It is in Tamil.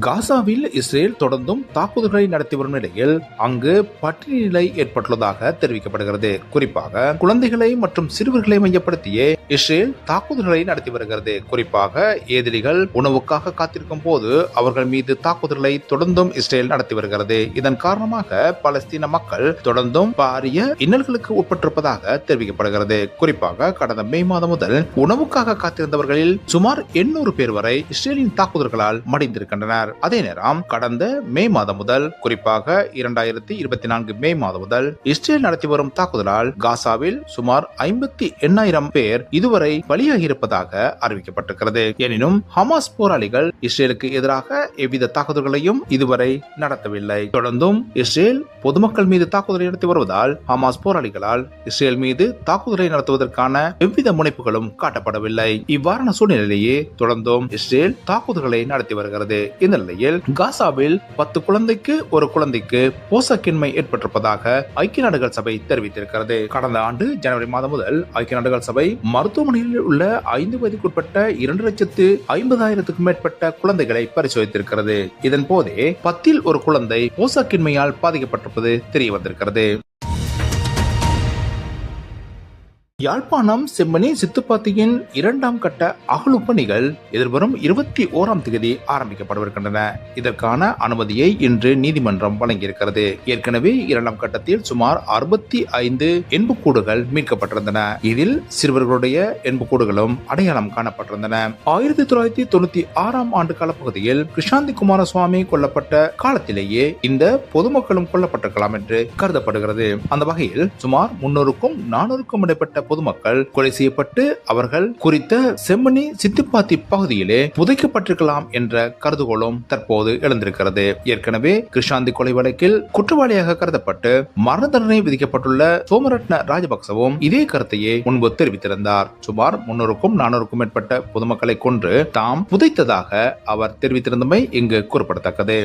காசாவில் இஸ்ரேல் தொடர்ந்தும் தாக்குதல்களை நடத்தி வரும் நிலையில் அங்கு பட்டினி நிலை ஏற்பட்டுள்ளதாக தெரிவிக்கப்படுகிறது. குறிப்பாக குழந்தைகளை மற்றும் சிறுவர்களை மையப்படுத்தியே இஸ்ரேல் தாக்குதல்களை நடத்தி வருகிறது. குறிப்பாக எதிரிகள் உணவுக்காக காத்திருக்கும் போது அவர்கள் மீது தாக்குதல்களை தொடர்ந்தும் இஸ்ரேல் நடத்தி வருகிறது. இதன் காரணமாக பலஸ்தீன மக்கள் தொடர்ந்தும் பாரிய இன்னல்களுக்கு உட்பட்டிருப்பதாக தெரிவிக்கப்படுகிறது. குறிப்பாக கடந்த மே மாதம் முதல் உணவுக்காக காத்திருந்தவர்களில் சுமார் எண்ணூறு பேர் வரை இஸ்ரேலின் தாக்குதல்களால் மடிந்திருக்கின்றனர். அதே நேரம் கடந்த மே மாதம் முதல் குறிப்பாக இரண்டாயிரத்தி இருபத்தி நான்கு மே மாதம் முதல் இஸ்ரேல் நடத்தி வரும் தாக்குதலால் காசாவில் சுமார் ஐம்பத்தி எண்ணாயிரம் பேர் இதுவரை பலியாகியிருப்பதாக அறிவிக்கப்பட்டிருக்கிறது. எனினும் ஹமாஸ் போராளிகள் இஸ்ரேலுக்கு எதிராக எவ்வித தாக்குதல்களையும் இதுவரை நடத்தவில்லை. தொடர்ந்தும் இஸ்ரேல் பொதுமக்கள் மீது தாக்குதலை நடத்தி வருவதால் ஹமாஸ் போராளிகளால் இஸ்ரேல் மீது தாக்குதலை நடத்துவதற்கான எவ்வித முனைப்புகளும் காட்டப்படவில்லை. இவ்வாறான சூழ்நிலையிலேயே தொடர்ந்தும் இஸ்ரேல் தாக்குதல்களை நடத்தி வருகிறது. இந்த நிலையில் காசாவில் பத்து குழந்தைக்கு ஒரு குழந்தைக்கு போசக்கின்மை ஏற்பட்டிருப்பதாக ஐக்கிய நாடுகள் சபை தெரிவித்திருக்கிறது. கடந்த ஆண்டு ஜனவரி மாதம் முதல் ஐக்கிய நாடுகள் சபை மருத்துவமனையில் உள்ள ஐந்து வயதுக்குட்பட்ட இரண்டு லட்சத்து ஐம்பதாயிரத்துக்கும் மேற்பட்ட குழந்தைகளை பரிசோதித்திருக்கிறது. இதன் போதே பத்தில் ஒரு குழந்தை போசாக்கின்மையால் பாதிக்கப்பட்டிருப்பது தெரிய வந்திருக்கிறது. யாழ்ப்பாணம் செம்மணி சித்துப்பாத்தியின் இரண்டாம் கட்ட அகழு பணிகள் எதிர்வரும் இருபத்தி ஓராம் தேதி ஆரம்பிக்கப்படவிருக்கின்றன இதற்கான அனுமதியை இன்று நீதிமன்றம் வழங்கியிருக்கிறது. ஏற்கனவே இரண்டாம் கட்டத்தில் சுமார் அறுபத்தி ஐந்து எண்புக்கூடுகள் மீட்கப்பட்டிருந்தன. இதில் சிறுவர்களுடைய எண்புக்கூடுகளும் அடையாளம் காணப்பட்டிருந்தன. ஆயிரத்தி தொள்ளாயிரத்தி தொண்ணூத்தி ஆறாம் ஆண்டு காலப்பகுதியில் கிருஷாந்தி குமாரசுவாமி கொல்லப்பட்ட காலத்திலேயே இந்த பொதுமக்களும் கொல்லப்பட்டிருக்கலாம் என்று கருதப்படுகிறது. அந்த வகையில் சுமார் முன்னூறுக்கும் நானூறுக்கும் இடைப்பட்ட பொதுமக்கள் கொலை செய்யப்பட்டு அவர்கள் குறித்த செம்மணி சித்துப்பாத்தி பகுதியிலே புதைக்கப்பட்டிருக்கலாம் என்ற கருதுகோளும் தற்போது எழுந்திருக்கிறது. ஏற்கனவே கிருஷாந்தி கொலை வழக்கில் குற்றவாளியாக கருதப்பட்டு மரண தண்டனை விதிக்கப்பட்டுள்ள சோமரட்ன ராஜபக்சவும் இதே கருத்தையே முன்பு தெரிவித்திருந்தார். சுமார் முன்னூறுக்கும் நானூறுக்கும் மேற்பட்ட பொதுமக்களை கொன்று தாம் புதைத்ததாக அவர் தெரிவித்திருந்தமை இங்கு குறிப்பிடத்தக்கது.